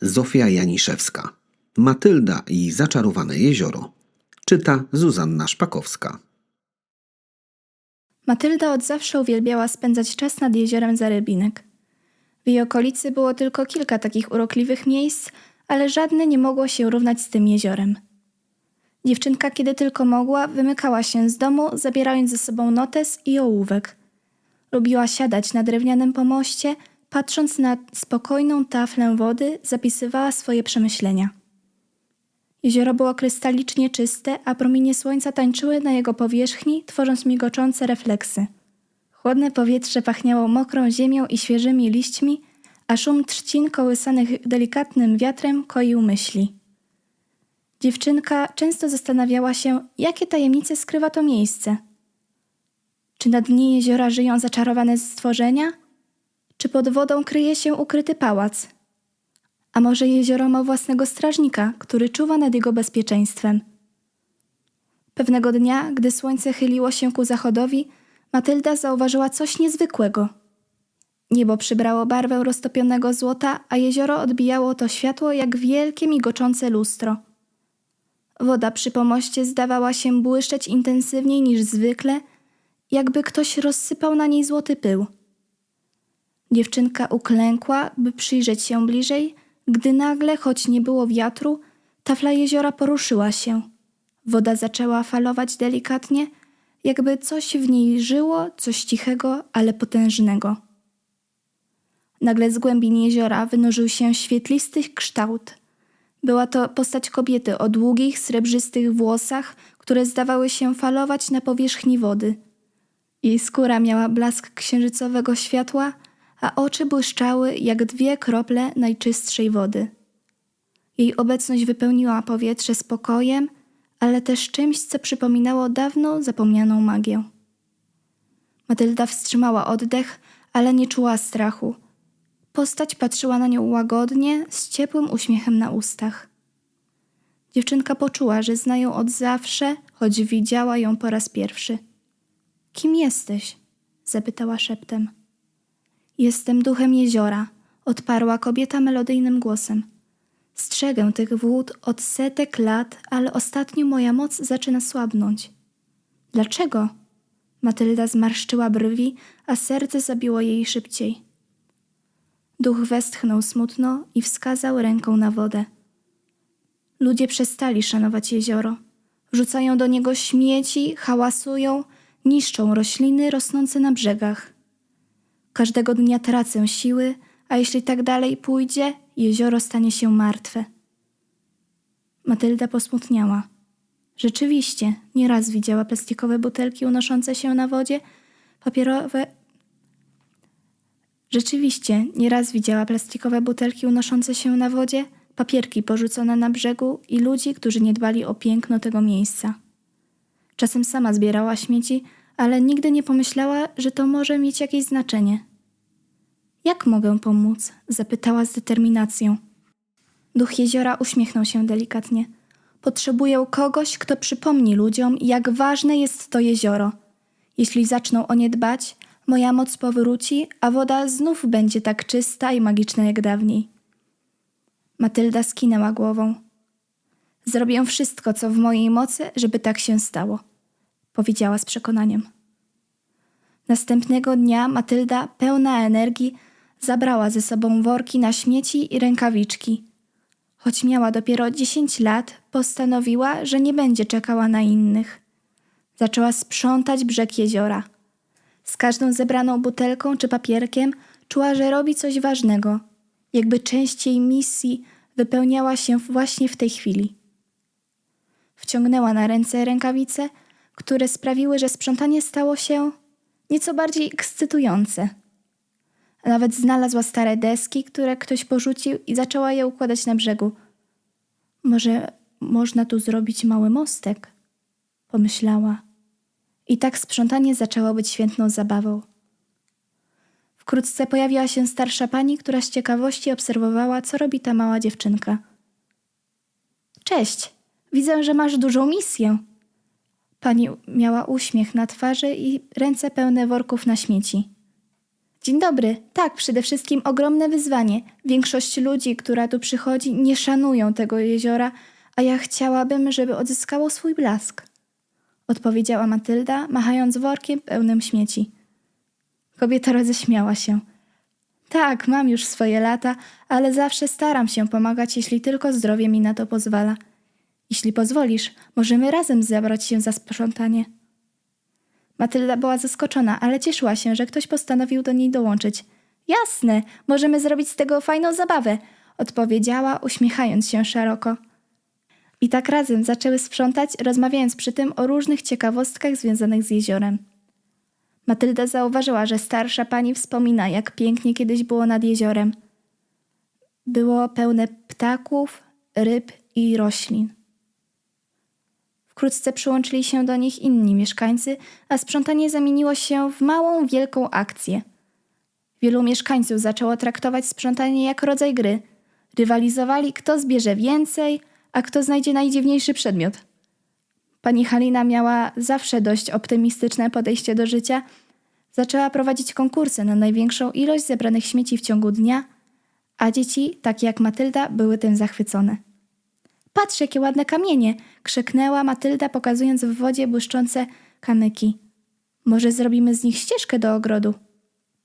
Zofia Janiszewska. Matylda i Zaczarowane jezioro. Czyta Zuzanna Szpakowska. Matylda od zawsze uwielbiała spędzać czas nad jeziorem Zarybinek. W jej okolicy było tylko kilka takich urokliwych miejsc, ale żadne nie mogło się równać z tym jeziorem. Dziewczynka, kiedy tylko mogła, wymykała się z domu, zabierając ze sobą notes i ołówek. Lubiła siadać na drewnianym pomoście, patrząc na spokojną taflę wody, zapisywała swoje przemyślenia. Jezioro było krystalicznie czyste, a promienie słońca tańczyły na jego powierzchni, tworząc migoczące refleksy. Chłodne powietrze pachniało mokrą ziemią i świeżymi liśćmi, a szum trzcin kołysanych delikatnym wiatrem koił myśli. Dziewczynka często zastanawiała się, jakie tajemnice skrywa to miejsce. Czy na dnie jeziora żyją zaczarowane stworzenia? Czy pod wodą kryje się ukryty pałac? A może jezioro ma własnego strażnika, który czuwa nad jego bezpieczeństwem? Pewnego dnia, gdy słońce chyliło się ku zachodowi, Matylda zauważyła coś niezwykłego. Niebo przybrało barwę roztopionego złota, a jezioro odbijało to światło jak wielkie migoczące lustro. Woda przy pomoście zdawała się błyszczeć intensywniej niż zwykle, jakby ktoś rozsypał na niej złoty pył. Dziewczynka uklękła, by przyjrzeć się bliżej, gdy nagle, choć nie było wiatru, tafla jeziora poruszyła się. Woda zaczęła falować delikatnie, jakby coś w niej żyło, coś cichego, ale potężnego. Nagle z głębin jeziora wynurzył się świetlisty kształt. Była to postać kobiety o długich, srebrzystych włosach, które zdawały się falować na powierzchni wody. Jej skóra miała blask księżycowego światła, a oczy błyszczały jak dwie krople najczystszej wody. Jej obecność wypełniła powietrze spokojem, ale też czymś, co przypominało dawno zapomnianą magię. Matylda wstrzymała oddech, ale nie czuła strachu. Postać patrzyła na nią łagodnie, z ciepłym uśmiechem na ustach. Dziewczynka poczuła, że zna ją od zawsze, choć widziała ją po raz pierwszy. Kim jesteś? zapytała szeptem. Jestem duchem jeziora, odparła kobieta melodyjnym głosem. Strzegę tych wód od setek lat, ale ostatnio moja moc zaczyna słabnąć. Dlaczego? Matylda zmarszczyła brwi, a serce zabiło jej szybciej. Duch westchnął smutno i wskazał ręką na wodę. Ludzie przestali szanować jezioro. Wrzucają do niego śmieci, hałasują, niszczą rośliny rosnące na brzegach. Każdego dnia tracę siły, a jeśli tak dalej pójdzie, jezioro stanie się martwe. Matylda posmutniała. Rzeczywiście, nieraz widziała plastikowe butelki unoszące się na wodzie, papierowe. Rzeczywiście, nieraz widziała plastikowe butelki unoszące się na wodzie, papierki porzucone na brzegu i ludzi, którzy nie dbali o piękno tego miejsca. Czasem sama zbierała śmieci, ale nigdy nie pomyślała, że to może mieć jakieś znaczenie. Jak mogę pomóc? zapytała z determinacją. Duch jeziora uśmiechnął się delikatnie. Potrzebuję kogoś, kto przypomni ludziom, jak ważne jest to jezioro. Jeśli zaczną o nie dbać, moja moc powróci, a woda znów będzie tak czysta i magiczna jak dawniej. Matylda skinęła głową. Zrobię wszystko, co w mojej mocy, żeby tak się stało, powiedziała z przekonaniem. Następnego dnia Matylda, pełna energii, zabrała ze sobą worki na śmieci i rękawiczki. Choć miała dopiero 10 lat, postanowiła, że nie będzie czekała na innych. Zaczęła sprzątać brzeg jeziora. Z każdą zebraną butelką czy papierkiem czuła, że robi coś ważnego, jakby część jej misji wypełniała się właśnie w tej chwili. Wciągnęła na ręce rękawice, które sprawiły, że sprzątanie stało się nieco bardziej ekscytujące. Nawet znalazła stare deski, które ktoś porzucił i zaczęła je układać na brzegu. Może można tu zrobić mały mostek? Pomyślała. I tak sprzątanie zaczęło być świętną zabawą. Wkrótce pojawiła się starsza pani, która z ciekawości obserwowała, co robi ta mała dziewczynka. Cześć, widzę, że masz dużą misję. Pani miała uśmiech na twarzy i ręce pełne worków na śmieci. Dzień dobry. Tak, przede wszystkim ogromne wyzwanie. Większość ludzi, która tu przychodzi, nie szanują tego jeziora, a ja chciałabym, żeby odzyskało swój blask. Odpowiedziała Matylda, machając workiem pełnym śmieci. Kobieta roześmiała się. Tak, mam już swoje lata, ale zawsze staram się pomagać, jeśli tylko zdrowie mi na to pozwala. Jeśli pozwolisz, możemy razem zabrać się za sprzątanie. Matylda była zaskoczona, ale cieszyła się, że ktoś postanowił do niej dołączyć. Jasne, możemy zrobić z tego fajną zabawę, odpowiedziała, uśmiechając się szeroko. I tak razem zaczęły sprzątać, rozmawiając przy tym o różnych ciekawostkach związanych z jeziorem. Matylda zauważyła, że starsza pani wspomina, jak pięknie kiedyś było nad jeziorem. Było pełne ptaków, ryb i roślin. Wkrótce przyłączyli się do nich inni mieszkańcy, a sprzątanie zamieniło się w małą, wielką akcję. Wielu mieszkańców zaczęło traktować sprzątanie jak rodzaj gry. Rywalizowali, kto zbierze więcej, a kto znajdzie najdziwniejszy przedmiot. Pani Halina miała zawsze dość optymistyczne podejście do życia. Zaczęła prowadzić konkursy na największą ilość zebranych śmieci w ciągu dnia, a dzieci, takie jak Matylda, były tym zachwycone. Patrz, jakie ładne kamienie! krzyknęła Matylda, pokazując w wodzie błyszczące kamyki. Może zrobimy z nich ścieżkę do ogrodu?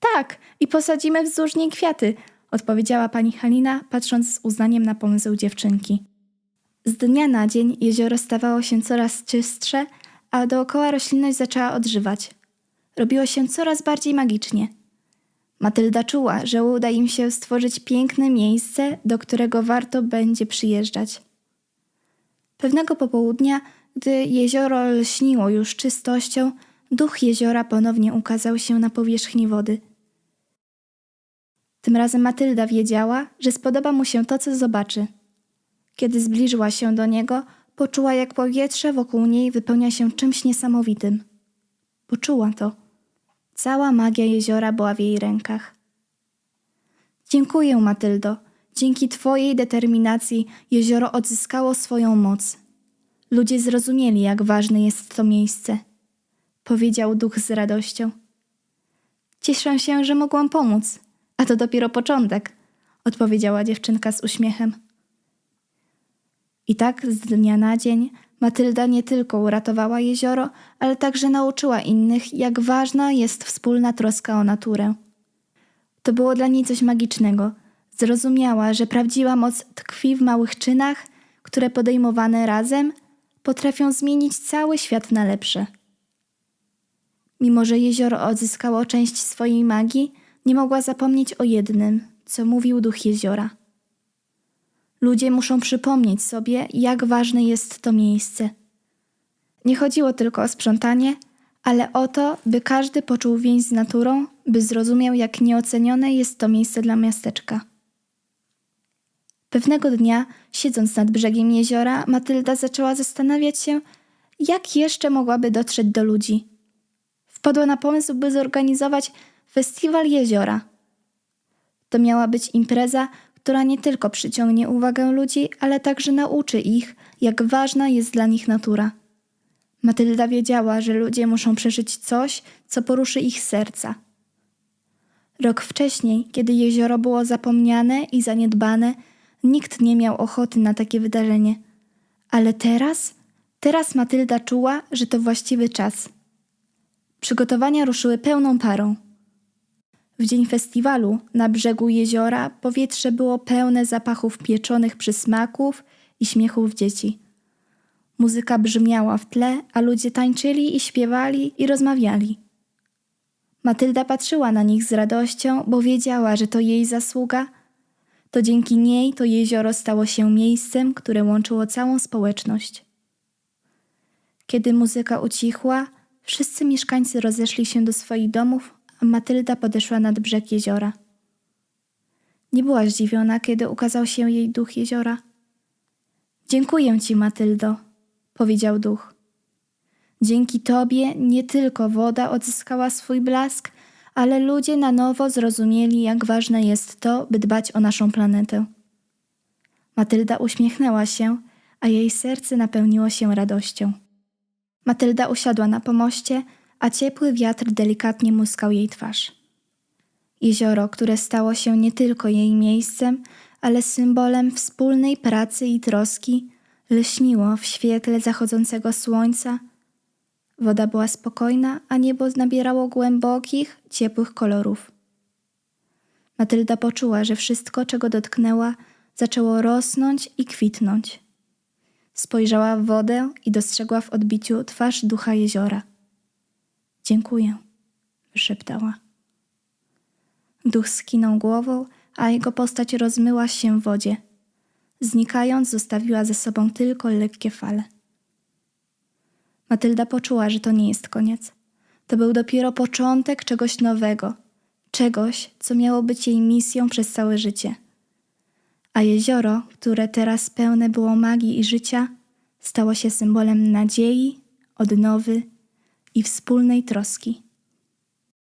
Tak, i posadzimy wzdłuż niej kwiaty, odpowiedziała pani Halina, patrząc z uznaniem na pomysł dziewczynki. Z dnia na dzień jezioro stawało się coraz czystsze, a dookoła roślinność zaczęła odżywać. Robiło się coraz bardziej magicznie. Matylda czuła, że uda im się stworzyć piękne miejsce, do którego warto będzie przyjeżdżać. Pewnego popołudnia, gdy jezioro lśniło już czystością, duch jeziora ponownie ukazał się na powierzchni wody. Tym razem Matylda wiedziała, że spodoba mu się to, co zobaczy. Kiedy zbliżyła się do niego, poczuła, jak powietrze wokół niej wypełnia się czymś niesamowitym. Poczuła to. Cała magia jeziora była w jej rękach. Dziękuję, Matyldo. Dzięki Twojej determinacji jezioro odzyskało swoją moc. Ludzie zrozumieli, jak ważne jest to miejsce, powiedział duch z radością. Cieszę się, że mogłam pomóc, a to dopiero początek, odpowiedziała dziewczynka z uśmiechem. I tak z dnia na dzień Matylda nie tylko uratowała jezioro, ale także nauczyła innych, jak ważna jest wspólna troska o naturę. To było dla niej coś magicznego. Zrozumiała, że prawdziwa moc tkwi w małych czynach, które podejmowane razem potrafią zmienić cały świat na lepsze. Mimo, że jezioro odzyskało część swojej magii, nie mogła zapomnieć o jednym, co mówił duch jeziora. Ludzie muszą przypomnieć sobie, jak ważne jest to miejsce. Nie chodziło tylko o sprzątanie, ale o to, by każdy poczuł więź z naturą, by zrozumiał, jak nieocenione jest to miejsce dla miasteczka. Pewnego dnia, siedząc nad brzegiem jeziora, Matylda zaczęła zastanawiać się, jak jeszcze mogłaby dotrzeć do ludzi. Wpadła na pomysł, by zorganizować festiwal jeziora. To miała być impreza, która nie tylko przyciągnie uwagę ludzi, ale także nauczy ich, jak ważna jest dla nich natura. Matylda wiedziała, że ludzie muszą przeżyć coś, co poruszy ich serca. Rok wcześniej, kiedy jezioro było zapomniane i zaniedbane, nikt nie miał ochoty na takie wydarzenie. Ale teraz, teraz Matylda czuła, że to właściwy czas. Przygotowania ruszyły pełną parą. W dzień festiwalu na brzegu jeziora powietrze było pełne zapachów pieczonych przysmaków i śmiechów dzieci. Muzyka brzmiała w tle, a ludzie tańczyli i śpiewali i rozmawiali. Matylda patrzyła na nich z radością, bo wiedziała, że to jej zasługa. To dzięki niej to jezioro stało się miejscem, które łączyło całą społeczność. Kiedy muzyka ucichła, wszyscy mieszkańcy rozeszli się do swoich domów, a Matylda podeszła nad brzeg jeziora. Nie była zdziwiona, kiedy ukazał się jej duch jeziora. Dziękuję ci, Matyldo, powiedział duch. Dzięki tobie nie tylko woda odzyskała swój blask, ale ludzie na nowo zrozumieli, jak ważne jest to, by dbać o naszą planetę. Matylda uśmiechnęła się, a jej serce napełniło się radością. Matylda usiadła na pomoście, a ciepły wiatr delikatnie muskał jej twarz. Jezioro, które stało się nie tylko jej miejscem, ale symbolem wspólnej pracy i troski, lśniło w świetle zachodzącego słońca. Woda była spokojna, a niebo nabierało głębokich, ciepłych kolorów. Matylda poczuła, że wszystko, czego dotknęła, zaczęło rosnąć i kwitnąć. Spojrzała w wodę i dostrzegła w odbiciu twarz ducha jeziora. Dziękuję, wyszeptała. Duch skinął głową, a jego postać rozmyła się w wodzie. Znikając, zostawiła ze sobą tylko lekkie fale. Matylda poczuła, że to nie jest koniec. To był dopiero początek czegoś nowego, czegoś, co miało być jej misją przez całe życie. A jezioro, które teraz pełne było magii i życia, stało się symbolem nadziei, odnowy i wspólnej troski.